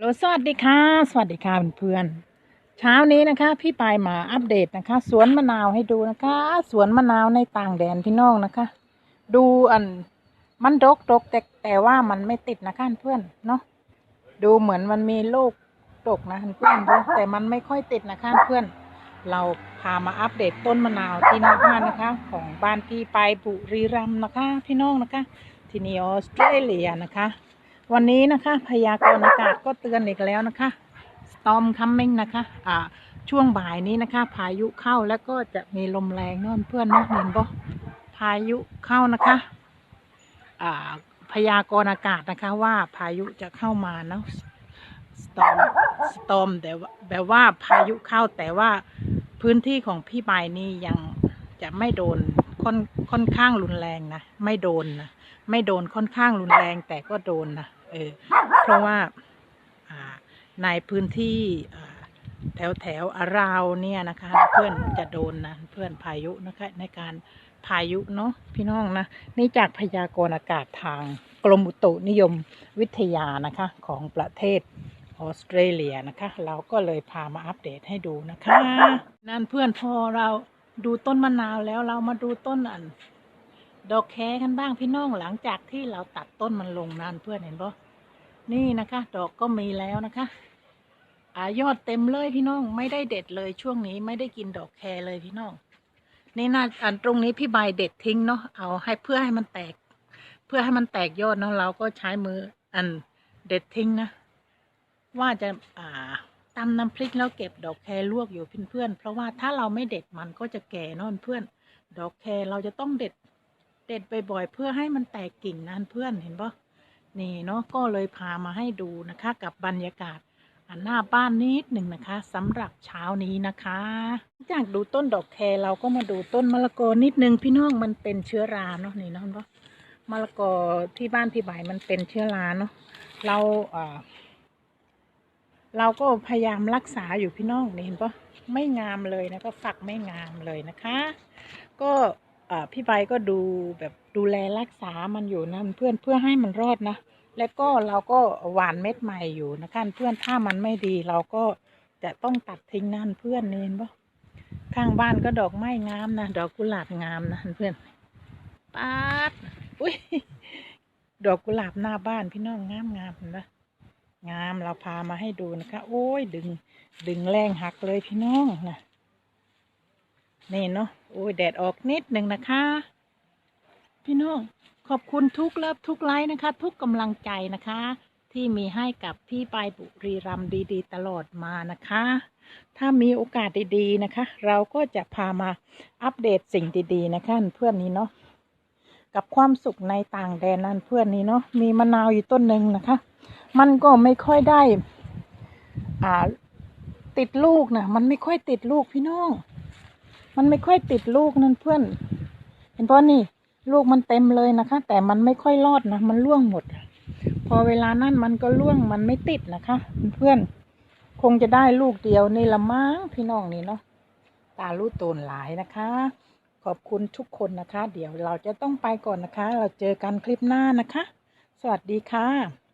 โลสวัสดีค่ะ สวัสดีค่ะเพื่อนๆเช้านี้นะคะ พี่ปายมาอัปเดตนะคะ สวนมะนาวให้ดูนะคะ สวนมะนาวในต่างแดนพี่น้องนะคะ ดูอันมันดกดกแต่แต่ว่ามันไม่ติดนะคะเพื่อนเนาะดูเหมือนมันมีลูกดกนะเพื่อนๆแต่มันไม่ค่อยติดนะคะเพื่อน เราพามาอัปเดตต้นมะนาวที่หน้าบ้านนะคะ ของบ้านพี่ปายบุรีรัมย์นะคะ พี่น้องนะคะที่นี่ออสเตรเลียนะคะ วันนี้นะคะพยากรณ์อากาศก็เตือนอีกแล้วนะคะ storm coming นะคะอ่าช่วงบ่ายนี้นะคะ พายุเข้าแล้วก็จะมีลมแรงเนอนเพื่อนเนาะเห็นปะพายุเข้านะคะอ่าพยากรณ์อากาศนะคะว่าพายุจะเข้ามาเนาะ storm storm แต่ว่าแบบว่าพายุเข้าแต่ว่าพื้นที่ของพี่ใบนี่ยังจะไม่โดนค่อนค่อนข้างรุนแรงนะ ไม่โดนนะ ไม่โดนค่อนข้างรุนแรงแต่ก็โดนนะ เออเพราะว่าในพื้นที่แถวแถวอาราวเนี่ยนะคะเพื่อนจะโดนนะเพื่อนพายุนะคะในการพายุเนาะพี่น้องนะนี่จากพยากรณ์อากาศทางกรมอุตุนิยมวิทยานะคะของประเทศออสเตรเลียนะคะ เราก็เลยพามาอัปเดตให้ดูนะคะ นั่นเพื่อนพอเราดูต้นมะนาวแล้วเรามาดูต้นอัน ดอกแคกันบ้างพี่น้องหลังจากที่เราตัดต้นมันลงนานเพื่อนเห็นปะนี่นะคะ ดอกก็มีแล้วนะคะ อายอดเต็มเลยพี่น้องไม่ได้เด็ดเลยช่วงนี้ไม่ได้กินดอกแคเลยพี่น้อง นี่น่าอันตรงนี้พี่ใบเด็ดทิ้งเนาะเอาให้เพื่อให้มันแตก เพื่อให้มันแตกยอดเนาะเราก็ใช้มืออันเด็ดทิ้งนะ ว่าจะอ่าตำน้ำพริกแล้วเก็บดอกแคลวกอยู่เพื่อนๆเพราะว่าถ้าเราไม่เด็ดมันก็จะแก่เนอะเพื่อน ดอกแคเราจะต้องเด็ด เด็ดบ่อยๆเพื่อให้มันแตกกิ่งนานเพื่อนเห็นปะนี่เนาะก็เลยพามาให้ดูนะคะกับบรรยากาศหน้าบ้านนิดหนึ่งนะคะสำหรับเช้านี้นะคะจากดูต้นดอกแคเราก็มาดูต้นมะละกอนิดนึงพี่น้องมันเป็นเชื้อราเนาะนี่เนาะเห็นปะมะละกอที่บ้านพี่ใบายมันเป็นเชื้อราเนาะเราอ่าเราก็พยายามรักษาอยู่พี่น้องนี่เห็นปะไม่งามเลยนะก็ฝักไม่งามเลยนะคะ ก็ พี่ใบก็ดูแบบดูแลรักษามันอยู่นะเพื่อนเพื่อให้มันรอดนะ แล้วก็เราก็หว่านเม็ดใหม่อยู่นะคะเพื่อนถ้ามันไม่ดีเราก็จะต้องตัดทิ้งนั่นเพื่อนนี่เห็นปะข้างบ้านก็ดอกไม้งามนะดอกกุหลาบงามนะเพื่อนป๊าดอุ้ยดอกกุหลาบหน้าบ้านพี่น้องงามงามนะงามเราพามาให้ดูนะคะ โอ้ยดึง ดึงแรงหักเลยพี่น้องนะ นี่เนาะโอ้ยแดดออกนิดหนึ่งนะคะ พี่น้องขอบคุณทุกเลิฟทุกไลค์นะคะ ทุกกำลังใจนะคะ ที่มีให้กับพี่ปายบุรีรัมดีๆ ตลอดมานะคะ ถ้ามีโอกาสดีๆนะคะ เราก็จะพามาอัปเดตสิ่งดีๆนะคะเพื่อนนี้เนาะกับความสุขในต่างแดนนั่นเพื่อนนี้เนาะมีมะนาวอยู่ต้นหนึ่งนะคะ มันก็ไม่ค่อยได้อ่าติดลูกนะมันไม่ค่อยติดลูกพี่น้อง มันไม่ค่อยติดลูกนั่นเพื่อน เห็นป่ะนี่ ลูกมันเต็มเลยนะคะ แต่มันไม่ค่อยรอดนะ มันร่วงหมด พอเวลานั้นมันก็ร่วงมันไม่ติดนะคะ เพื่อนคงจะได้ลูกเดียวนี่ละมั้งพี่น้องนี่เนาะตาลูกโตนหลายนะคะ ขอบคุณทุกคนนะคะ เดี๋ยวเราจะต้องไปก่อนนะคะ เราเจอกันคลิปหน้านะคะ สวัสดีค่ะ